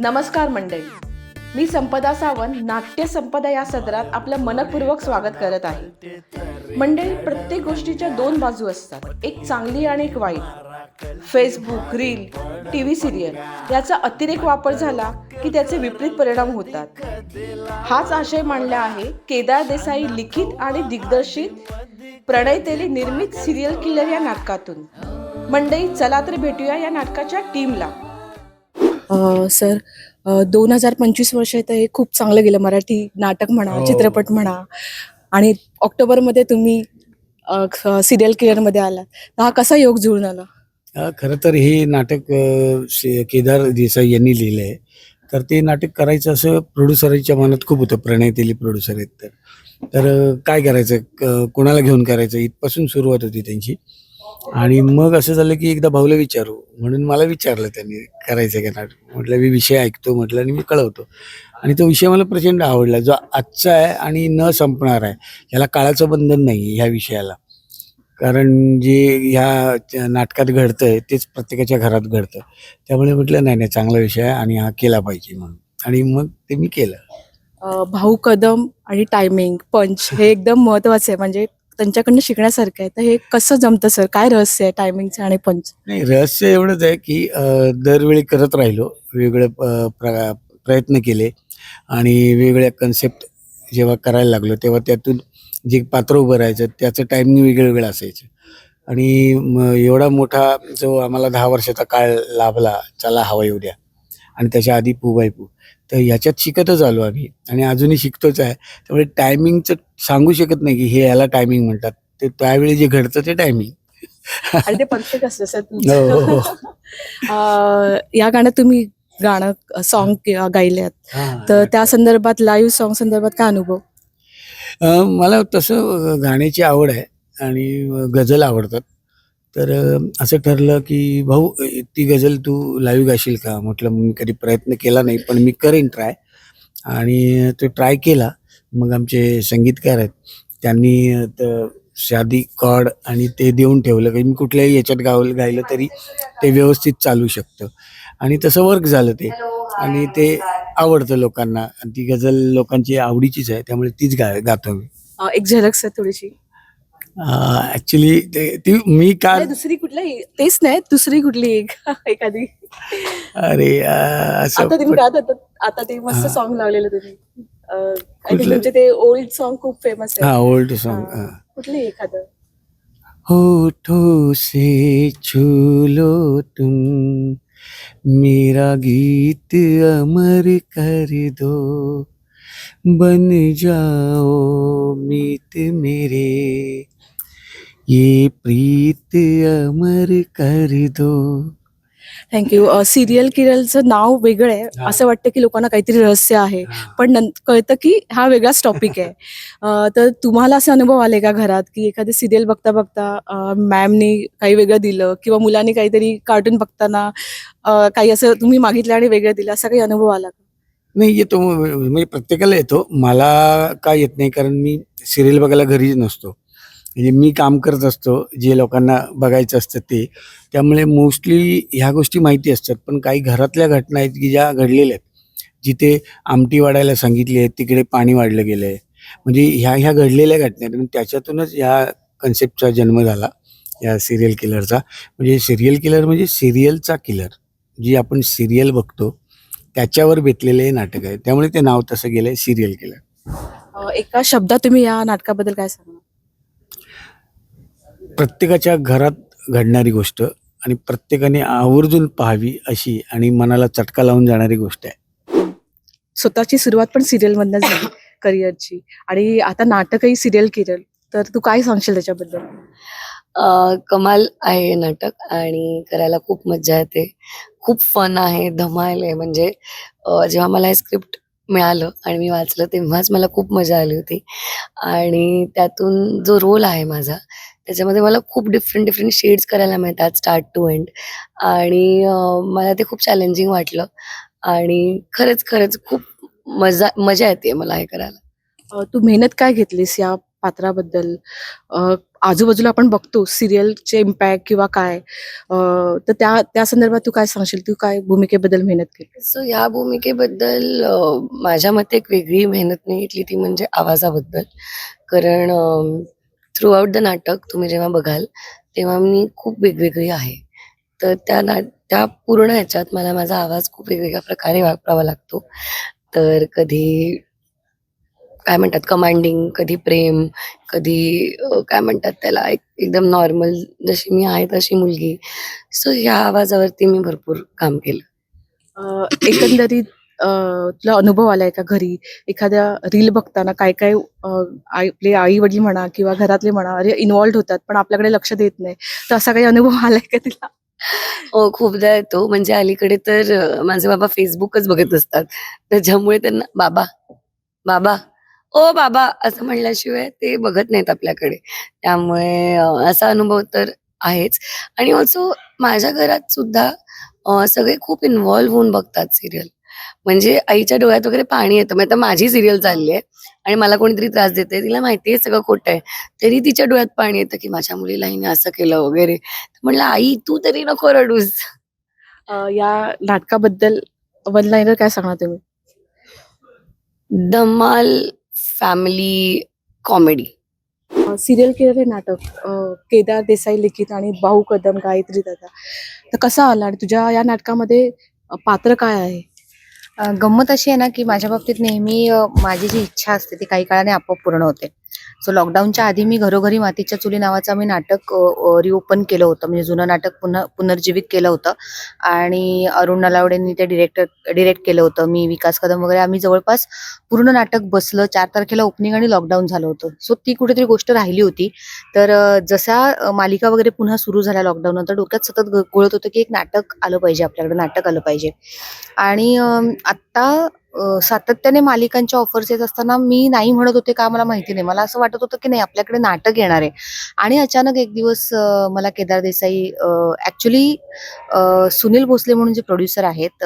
नमस्कार मंडळी. मी संपदा सावंत नाट्य संपदा या सदरात आपलं मनपूर्वक स्वागत करत आहे. मंडळी प्रत्येक गोष्टीच्या दोन बाजू असतात. एक चांगली आणि एक वाईट. Facebook reel T V serial याचा अतिरेक वापर झाला की त्याचे विपरीत परिणाम होतात. हाच आशय मांडला आहे केदार देसाई लिखित आणि दिग्दर्शित प्रणयतेली निर्मित सिरियल किलर या नाटकातून. मंडळी चला तर भेटूया या नाटकाच्या टीमला सर दोन हजार पंचवीस वर्ष तर हे खूप चांगलं गेलं. मराठी नाटक म्हणा हो. चित्रपट म्हणा. आणि ऑक्टोबरमध्ये तुम्ही सिरियल किलरमध्ये आलात. तर हा कसा योग जुळून आला? खरं तर हे नाटक केदार देसाई यांनी लिहिलं आहे तर ते नाटक करायचं असं प्रोड्युसरच्या मनात खूप होतं. प्रणय तेली प्रोड्युसर आहेत तर. तर काय करायचं? कोणाला घेऊन करायचं? इथपासून सुरुवात होती त्यांची. आणि मग असं झालं की एकदा भाऊला विचारू. म्हणून मला विचारलं त्यांनी करायचं का नाटक? म्हटलं मी विषय ऐकतो म्हटलं आणि मी कळवतो. आणि तो विषय मला प्रचंड आवडला जो आजचा आहे आणि न संपणार आहे. याला काळाचं बंधन नाही ह्या विषयाला. कारण जे ह्या नाटकात घडतं आहे तेच प्रत्येकाच्या घरात घडतं. त्यामुळे म्हटलं नाही नाही चांगला विषय आहे आणि हा केला पाहिजे म्हणून. आणि मग ते मी केलं. भाऊ कदम आणि टायमिंग पंच हे एकदम महत्वाचं आहे. म्हणजे त्यांच्याकडनं शिकण्यासारखं आहे. तर हे कसं जमतं सर? काय रहस्य आहे टायमिंगचं आणि पंच नाही रहस्य एवढंच आहे की दरवेळी करत राहिलो वेगळे प्र प्रयत्न केले आणि वेगवेगळ्या कन्सेप्ट जेव्हा करायला लागलो तेव्हा त्यातून जे पात्र उभं राहायचं त्याचं टायमिंग वेगळं वेगळं असायचं. आणि म- एवढा मोठा जो आम्हाला दहा वर्षाचा काळ लाभला चला हवा येऊ द्या. आणि त्याच्या आधी पू बाय पू. तर ह्याच्यात शिकतच आलो आम्ही. आणि अजूनही शिकतोच आहे. त्यामुळे टायमिंगचं सांगू शकत नाही की हे याला टायमिंग म्हणतात. ते त्यावेळी जे घडतं ते टायमिंग आणि ते परफेक्ट असतं हो, हो, या गाण्यात तुम्ही गाणं सॉन्ग गायले तर त्या संदर्भात लाईव्ह सॉन्ग संदर्भात काय अनुभव? मला तसं गाण्याची आवड आहे. आणि गझल आवडतात. तर असं ठरलं की भाऊ ती गझल तू लाईव्ह गाशील का? म्हटलं मी कधी प्रयत्न केला नाही पण मी करेन ट्राय आणि तो ट्राय केला. मग आमचे संगीतकार आहेत त्यांनी साधी कॉर्ड आणि ते देऊन ठेवलं. की मी कुठल्याही याच्यात गावलं गायलं तरी ते व्यवस्थित चालू शकतं. आणि तसं वर्क झालं ते. आणि ते आवडतं लोकांना. आणि ती गझल लोकांची आवडीचीच आहे त्यामुळे तीच गा गातो मी. एक झलक सर थोडीशी. ऍक्च्युली ते ती मी का दुसरी कुठली? तेच नाही दुसरी कुठली एक एखादी. अरे असं आता तुम्ही गात होतात. आता ते मस्त. सॉन्ग लावलेलं तुम्ही. अ, I think कुठलं? तुमचे ते ओल्ड सॉन्ग खूप फेमस हा आहे ओल्ड सॉन्ग हा. कुठली एखादं? होठों से छू लो तुम मेरा गीत अमर कर दो। बन जाओ मीत मेरे ये प्रीत अमर कर दो थँक्यू सिरियल किरलचं नाव वेगळं आहे. असं वाटतं की लोकांना काहीतरी रहस्य आहे. पण नंत- कळतं की हा वेगळाच टॉपिक आहे. अ, तर तुम्हाला असे अनुभव आले का घरात? की एखादी सिरियल बघता बघता मॅमनी काही वेगळं दिलं किंवा मुलांनी काहीतरी कार्टून बघताना अ, काही असं तुम्ही मागितलं आणि वेगळं दिलं असा काही अनुभव आला का? नाही येतो. म्हणजे प्रत्येकाला येतो. मला का येत नाही? कारण मी सिरियल बघायला घरीच नसतो. म्हणजे मी काम करत असतो जे लोकांना बघायचं असतं ते. त्यामुळे मोस्टली ह्या गोष्टी माहिती असतात. पण काही घरातल्या घटना आहेत की ज्या घडलेल्या आहेत. जिथे आमटी वाढायला सांगितली आहे तिकडे पाणी वाढलं गेलं आहे म्हणजे ह्या ह्या घडलेल्या घटना आहेत. आणि त्याच्यातूनच ह्या कन्सेप्टचा जन्म झाला या सिरियल किलरचा म्हणजे सिरियल किलर म्हणजे सिरियलचा किलर जी आपण सिरियल बघतो त्याच्यावर बेतलेले हे नाटक आहे. त्यामुळे ते नाव तसं गेलं आहे सिरियल किलर एका शब्दात तुम्ही या नाटकाबद्दल काय सांगा प्रत्येकाच्या घरात घडणारी गोष्ट आणि प्रत्येकाने आवर्जून पाहावी अशी आणि मनाला चटका लावून जाणारी गोष्ट आहे. स्वतःची सुरुवात पण सिरियल मधनं झाली करिअरची आणि आता नाटकही सिरियल किरल तर तू काय सांगशील त्याच्याबद्दल? अ, कमाल आहे नाटक आणि करायला खूप मज्जा येते. खूप फन आहे धमाल आहे. म्हणजे जेव्हा मला हे स्क्रिप्ट मिळालं आणि मी वाचलं तेव्हाच मला खूप मजा आली होती. आणि त्यातून जो रोल आहे माझा त्याच्यामध्ये मला खूप डिफरंट डिफरंट शेड्स करायला मिळतात स्टार्ट टू एंड आणि मला ते खूप चॅलेंजिंग वाटलं. आणि खरंच खरंच खूप मजा मजा येते मला हे करायला. तू मेहनत काय घेतलीस या पात्राबद्दल? आजूबाजूला आपण बघतो सिरियलचे इम्पॅक्ट किंवा काय. तर त्या त्या संदर्भात तू काय सांगशील? तू काय भूमिकेबद्दल मेहनत केली सो या भूमिकेबद्दल माझ्या मते एक वेगळी मेहनत मी घेतली ती म्हणजे आवाजाबद्दल. कारण थ्रू आउट द नाटक तुम्ही जेव्हा बघाल तेव्हा मी खूप वेगवेगळी आहे. तर त्या ना त्या पूर्ण ह्याच्यात मला माझा आवाज खूप वेगवेगळ्या प्रकारे वापरावा लागतो. तर कधी काय म्हणतात कमांडिंग कधी प्रेम कधी काय म्हणतात त्याला एक एकदम नॉर्मल जशी मी आहे तशी मुलगी. सो ह्या आवाजावरती मी भरपूर काम केलं. एकंदरीत तुला अनुभव आलाय का घरी? एखाद्या रील बघताना काय काय आपले आई वडील म्हणा किंवा घरातले म्हणा अरे इन्वॉल्ड होतात पण आपल्याकडे लक्ष देत नाही. तर असा काही अनुभव आलाय का तिला? हो खूपदा येतो. म्हणजे अलीकडे तर माझे बाबा फेसबुकच बघत असतात. त्याच्यामुळे त्यांना बाबा बाबा ओ बाबा असं म्हणल्याशिवाय ते बघत नाहीत आपल्याकडे. त्यामुळे असा अनुभव तर आहेच. आणि ऑल्सो माझ्या घरात सुद्धा सगळे खूप इन्व्हॉल्व्ह होऊन बघतात सिरियल म्हणजे आईच्या डोळ्यात वगैरे पाणी येतं. म्हणजे माझी सिरियल चालली आहे आणि मला कोणीतरी त्रास देते तिला माहिती आहे सगळं खोटं आहे. तरी तिच्या डोळ्यात पाणी येतं की माझ्या मुलीला हिने असं केलं वगैरे. म्हटलं आई तू तरी नको रडूस. या नाटकाबद्दल वन लाईनर काय सांगणार तुम्ही? धमाल फॅमिली कॉमेडी सिरियल केलेलं हे नाटक. केदार देसाई लिखित आणि भाऊ कदम गायत्री दादा. तर कसा आला आणि तुझ्या या नाटकामध्ये पात्र काय आहे? गंमत अशी आहे ना की माझ्या बाबतीत नेहमी माझी जी इच्छा असते ती काही काळाने आपोआप पूर्ण होते. सो लॉकडाऊनच्या आधी मी घरोघरी मातीच्या चुली नावाचं आम्ही नाटक रिओपन केलं होतं. म्हणजे जुनं नाटक पुन्हा पुनर्जीवित केलं होतं. आणि अरुण नलावडेंनी ते डिरेक्टर डिरेक्ट केलं होतं. मी विकास कदम वगैरे आम्ही जवळपास पूर्ण नाटक बसलं. चार तारखेला ओपनिंग आणि लॉकडाऊन झालं होतं. सो ती कुठेतरी गोष्ट राहिली होती. तर जसा मालिका वगैरे पुन्हा सुरू झाल्या लॉकडाऊन नंतर डोक्यात सतत ग- घोळत होतं की एक नाटक आलं पाहिजे आपल्याकडे नाटक आलं पाहिजे. आणि आत्ता सातत्याने मालिकांच्या ऑफर्स येत असताना मी नाही म्हणत होते का मला माहिती नाही. मला असं वाटत होतं की नाही आपल्याकडे नाटक येणार आहे. आणि अचानक एक दिवस मला केदार देसाई ऍक्च्युली सुनील भोसले म्हणून जे प्रोड्युसर आहेत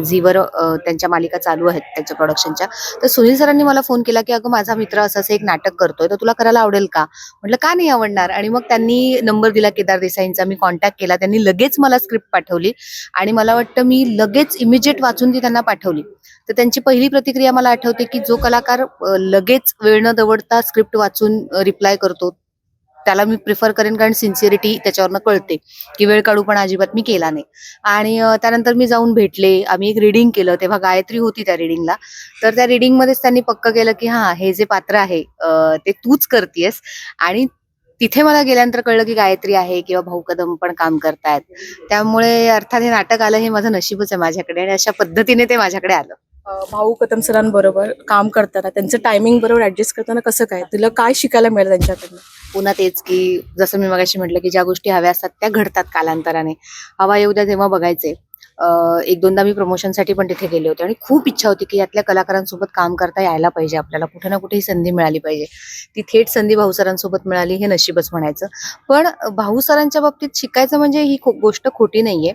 झीवर त्यांच्या मालिका चालू आहेत त्यांच्या प्रोडक्शनच्या तर सुनील सरांनी मला फोन केला की अगं माझा मित्र असं असं एक नाटक करतोय तर तुला करायला आवडेल का? म्हटलं का नाही आवडणार? आणि मग त्यांनी नंबर दिला केदार देसाईंचा मी कॉन्टॅक्ट केला. त्यांनी लगेच मला स्क्रिप्ट पाठवली आणि मला वाटतं मी लगेच इमिजिएट वाचून ती त्यांना पाठवली. तर त्यांची पहिली प्रतिक्रिया मला आठवते की जो कलाकार लगेच वेळ न दवडता स्क्रिप्ट वाचून रिप्लाय करतो त्याला मी प्रिफर करेन कारण सिन्सिअरिटी त्याच्यावरनं कळते. की वेळ काढू पण अजिबात मी केला नाही. आणि त्यानंतर मी जाऊन भेटले. आम्ही एक रिडिंग केलं. तेव्हा गायत्री होती त्या रिडिंगला तर त्या रिडिंगमध्येच त्यांनी पक्क केलं की हा हे जे पात्र आहे ते तूच करतेस आणि तिथे मला गेल्यानंतर कळलं की गायत्री आहे किंवा भाऊ कदम पण काम करतायत. त्यामुळे अर्थात हे नाटक आलं हे माझं नशीबच आहे माझ्याकडे आणि अशा पद्धतीने ते माझ्याकडे आलं. भाऊ कदम सरांबरोबर काम करताना त्यांचं टायमिंग बरोबर ऍडजस्ट करताना कसं काय? तुला काय शिकायला मिळेल त्यांच्याकडनं? पुन्हा तेच की जसं मी मगाशी म्हटलं की ज्या गोष्टी हव्या असतात त्या घडतात कालांतराने. हवा येऊ द्या तेव्हा बघायचे एक दोनदा मी प्रमोशनसाठी पण तिथे गेले होते आणि खूप इच्छा होती की यातल्या कलाकारांसोबत काम करता यायला पाहिजे आपल्याला. कुठे ना कुठे ही संधी मिळाली पाहिजे. ती थेट संधी भाऊ सरांसोबत मिळाली हे नशीबच म्हणायचं. पण भाऊ सरांच्या बाबतीत शिकायचं म्हणजे ही गोष्ट खोटी नाहीये.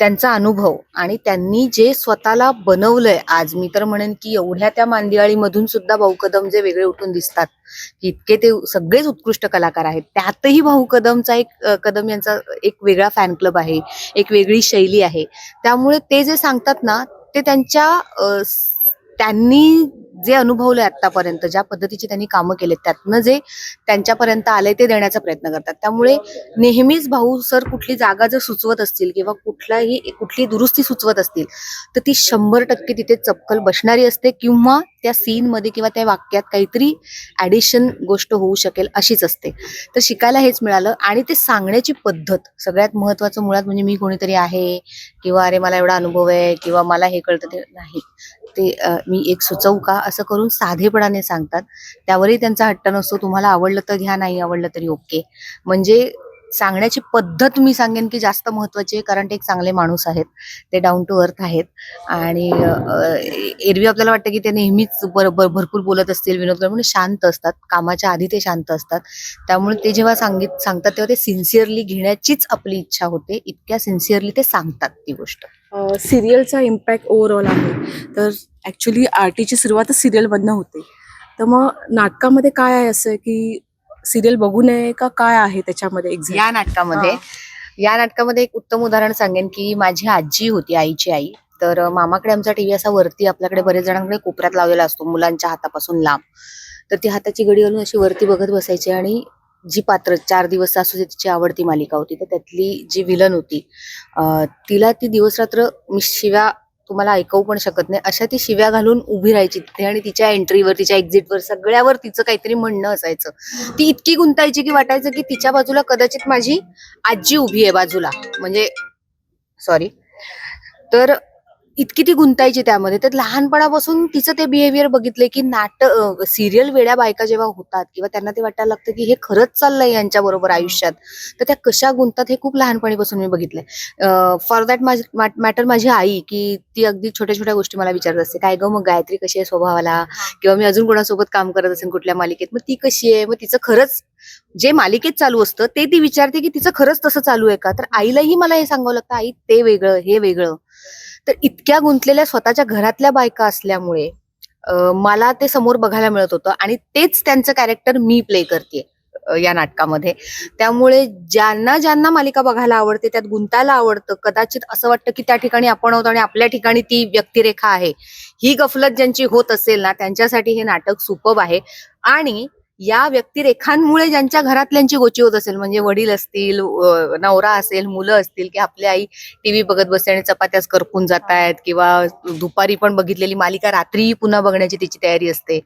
त्यांचा अनुभव आणि त्यांनी जे स्वतःला बनवलंय आज मी तर म्हणेन की एवढ्या त्या मांदियाळीमधून सुद्धा भाऊ कदम जे वेगळे उठून दिसतात इतके ते सगळेच उत्कृष्ट कलाकार आहेत. त्यातही भाऊ कदमचा एक कदम यांचा एक वेगळा फॅन क्लब आहे एक वेगळी शैली आहे. त्यामुळे ते जे सांगतात ना ते त्यांच्या त्यांनी जे अनुभवलंय आतापर्यंत ज्या पद्धतीची त्यांनी कामं केलेत त्यातनं जे त्यांच्यापर्यंत आलंय ते देण्याचा प्रयत्न करतात. त्यामुळे नेहमीच भाऊ सर कुठली जागा जर सुचवत असतील किंवा कुठलाही कुठली दुरुस्ती सुचवत असतील तर ती शंभर टक्के तिथे चपकल बसणारी असते किंवा त्या सीनमध्ये किंवा त्या वाक्यात काहीतरी ऍडिशन गोष्ट होऊ शकेल अशीच असते. तर शिकायला हेच मिळालं आणि ते सांगण्याची पद्धत सगळ्यात महत्वाचं मुळात म्हणजे मी कोणीतरी आहे किंवा अरे मला एवढा अनुभव आहे किंवा मला हे कळतं ते नाही. ते मी एक सुचवू का? असं करून साधेपणाने सांगतात. त्यावरही त्यांचा हट्ट नसतो. तुम्हाला आवडलं तर घ्या नाही आवडलं तरी ओके. म्हणजे सांगण्याची पद्धत मी सांगेन की जास्त महत्वाची आहे कारण ते एक चांगले माणूस आहेत. ते डाऊन टू अर्थ आहेत. आणि एरवी आपल्याला वाटतं की ते नेहमीच बरोबर भरपूर बोलत असतील विनोद म्हणून शांत असतात. कामाच्या आधी ते शांत असतात. त्यामुळे ते जेव्हा सांगित सांगतात तेव्हा ते सिन्सिअरली घेण्याचीच आपली इच्छा होते. इतक्या सिन्सिअरली ते सांगतात ती गोष्ट. सिरियलचा इम्पॅक्ट ओव्हरऑल आहे. तर ॲक्च्युली आर टीची सुरुवातच सिरियलमधनं होते. तर मग नाटकामध्ये काय आहे असं की सिरियल बघू नये का काय आहे त्याच्यामध्ये या नाटकामध्ये या नाटकामध्ये एक उत्तम उदाहरण सांगेन की माझी आजी होती आईची आई. तर मामाकडे आमचा टीव्ही असा वरती आपल्याकडे बरेच जणांकडे कोपऱ्यात लावलेला असतो मुलांच्या हातापासून लांब. तर ती हाताची घडी घालून अशी वरती बघत बसायची आणि जी पात्र चार दिवस सासू तिची आवडती मालिका होती तर त्यातली जी विलन होती तिला ती दिवस रात्र मी शिव्या तुम्हाला ऐकवू पण शकत नाही. अशा ती शिव्या घालून उभी राहायची तिथे आणि तिच्या एंट्रीवर तिच्या एक्झिटवर सगळ्यावर तिचं काहीतरी म्हणणं असायचं. ती इतकी गुंतायची की वाटायचं की तिच्या बाजूला कदाचित माझी आजी उभी आहे बाजूला. म्हणजे सॉरी तर इतकी ती गुंतायची त्यामध्ये. तर लहानपणापासून तिचं ते बिहेवियर बघितलंय की नाट सिरियल वेड्या बायका जेव्हा होतात किंवा त्यांना ते वाटायला लागतं की हे खरंच चाललंय यांच्या बरोबर आयुष्यात तर त्या कशा गुंतात हे खूप लहानपणीपासून मी बघितलंय. फॉर दॅट मॅटर माझी आई की ती अगदी छोट्या छोट्या गोष्टी मला विचारत असते. काय ग मग गायत्री कशी आहे स्वभावाला? किंवा मी अजून कोणासोबत काम करत असेल कुठल्या मालिकेत? मग ती कशी आहे? मग तिचं खरंच जे मालिकेत चालू असतं ते ती विचारते की तिचं खरंच तसं चालू आहे का? तर आईलाही मला हे सांगावं लागतं आई ते वेगळं हे वेगळं. तर इतक्या गुंतलेल्या स्वतःच्या घरातल्या बायका असल्यामुळे मला ते समोर बघायला मिळत होतं आणि तेच त्यांचं कॅरेक्टर मी प्ले करते या नाटकामध्ये. त्यामुळे ज्यांना ज्यांना मालिका बघायला आवडते त्यात गुंतायला आवडतं कदाचित असं वाटतं की त्या ठिकाणी आपण आहोत आणि आपल्या ठिकाणी ती व्यक्तिरेखा आहे. ही गफलत ज्यांची होत असेल ना त्यांच्यासाठी हे नाटक सुपब आहे. आणि या व्यक्तिरेखांमुळे ज्यांच्या घरातल्यांची गोची होत असेल म्हणजे वडील असतील नवरा असेल मुलं असतील की आपली आई टीव्ही बघत बसते आणि चपात्याच करपून जात आहेत किंवा दुपारी पण बघितलेली मालिका रात्रीही पुन्हा बघण्याची तिची तयारी असते.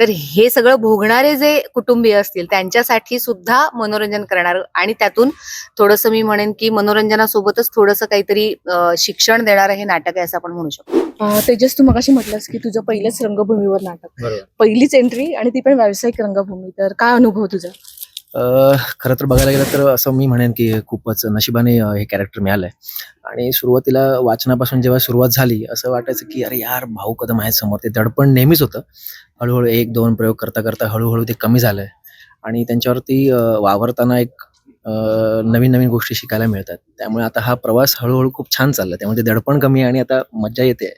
तर हे सगळं भोगणारे जे कुटुंबीय असतील त्यांच्यासाठी सुद्धा मनोरंजन करणार आणि त्यातून थोडंसं मी म्हणेन की मनोरंजनासोबतच थोडंसं काहीतरी शिक्षण देणारं हे नाटक आहे असं आपण म्हणू शकतो. तेजस तू मगाशी म्हटलंस की तुझं पहिलंच रंगभूमीवर नाटक. पहिलीच एंट्री आणि ती पण व्यावसायिक रंगभूमी. तर काय अनुभव तुझा? खरं तर बघायला गेलं तर असं मी म्हणेन की खूपच नशिबाने हे कॅरेक्टर मिळालंय. आणि सुरुवातीला वाचनापासून जेव्हा सुरुवात झाली असं वाटायचं की अरे यार भाऊ कदम आहेत समोर. ते दडपण नेहमीच होतं. हळूहळू एक दोन प्रयोग करता करता हळूहळू ते कमी झालंय. आणि त्यांच्यावरती वावरताना एक नवीन नवीन गोष्टी शिकायला मिळतात. त्यामुळे आता हा प्रवास हळूहळू खूप छान चालला त्यामुळे ते दडपण कमी आहे आणि आता मज्जा येते.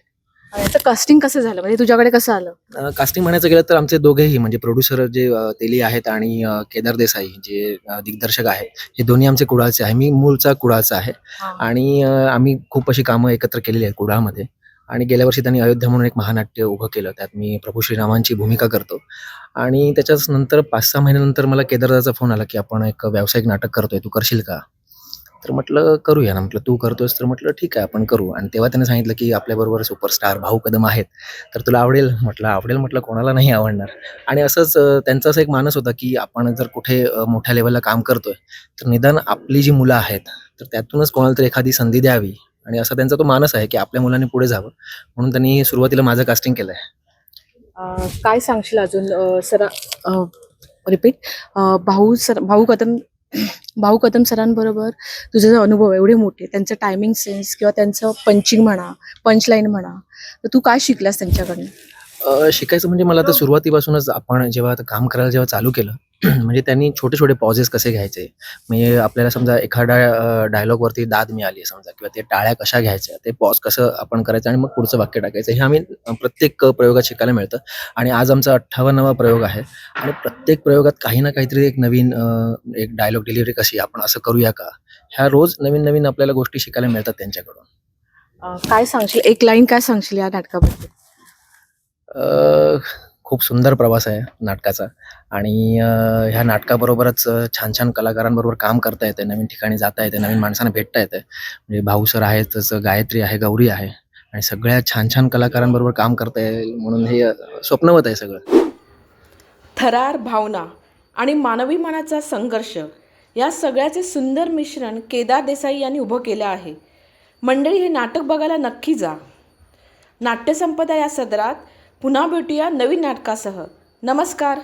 याचं कास्टिंग कसं झालं? म्हणजे तुझ्याकडे कसं आलं? कास्टिंग म्हणायचं गेलं तर आमचे दोघेही म्हणजे प्रोड्युसर जे अ, तेली आहेत आणि अ, केदार देसाई जे अ, दिग्दर्शक आहेत हे दोन्ही आमचे कुडाळचे आहे मी मूळचा कुडाळचा आहे. आणि अ, आम्ही खूप अशी कामं एकत्र केलेली आहेत कुडाळमध्ये. आणि गेल्या वर्षी त्यांनी अयोध्या म्हणून एक महानाट्य उभं केलं. त्यात मी प्रभू श्रीरामांची भूमिका करतो. आणि त्याच्याच नंतर पाच सहा महिन्यानंतर मला केदारदाचा फोन आला की आपण एक व्यावसायिक नाटक करतोय. तू करशील का? तर म्हटलं करूया ना. म्हटलं तू करतोयस तर म्हटलं ठीक आहे आपण करू. आणि तेव्हा त्याने सांगितलं की आपल्याबरोबर सुपरस्टार भाऊ कदम आहेत तर तुला आवडेल? म्हटलं आवडेल म्हटलं कोणाला नाही आवडणार. आणि असंच त्यांचा असं एक मानस होता की आपण जर कुठे मोठ्या लेवलला काम करतोय तर निदान आपली जी मुलं आहेत तर त्यातूनच कोणाला तरी एखादी संधी द्यावी. आणि असा त्यांचा तो मानस आहे की आपल्या मुलांनी पुढे जावं. म्हणून त्यांनी सुरुवातीला माझं कास्टिंग केलंय. आहे काय सांगशील अजून? सर रिपीट भाऊ सर भाऊ कदम भाऊ कदम सरांबरोबर तुझे जे अनुभव एवढे मोठे त्यांचं टायमिंग सेन्स किंवा त्यांचं पंचिंग म्हणा पंचलाईन म्हणा तर तू काय शिकलास त्यांच्याकडनं? शिकायचं म्हणजे मला तर सुरुवातीपासूनच आपण जेव्हा आता काम करायला जेव्हा चालू केलं म्हणजे त्यांनी छोटे छोटे पॉझेस कसे घ्यायचे? म्हणजे आपल्याला समजा एखाद्या डायलॉगवरती दाद मिळाली समजा किंवा ते टाळ्या कशा घ्यायच्या ते पॉज कसं आपण करायचं आणि मग पुढचं वाक्य टाकायचं हे आम्ही प्रत्येक प्रयोगात शिकायला मिळतं. आणि आज आमचा अठ्ठावन्नावा प्रयोग आहे आणि प्रत्येक प्रयोगात काही ना काहीतरी एक नवीन एक डायलॉग डिलिव्हरी कशी आपण असं करूया का? ह्या रोज नवीन नवीन आपल्याला गोष्टी शिकायला मिळतात त्यांच्याकडून. काय सांगशील? एक लाईन काय सांगशील या नाटकाबद्दल? खूप सुंदर प्रवास आहे नाटकाचा. आणि ह्या नाटकाबरोबरच छान छान कलाकारांबरोबर काम करता येते नवीन ठिकाणी जाता येते नवीन माणसांना भेटता येते म्हणजे भाऊ सर आहेत तसं गायत्री आहे गौरी आहे. आणि सगळ्या छान छान कलाकारांबरोबर काम करता येईल म्हणून हे स्वप्नवत आहे सगळं. थरार भावना आणि मानवी मनाचा संघर्ष या सगळ्याचे सुंदर मिश्रण केदार देसाई यांनी उभं केलं आहे. मंडळी हे नाटक बघायला नक्की जा. नाट्यसंपदा या सदरात पुन्हा भेटूया नवीन नाटकासह. नमस्कार.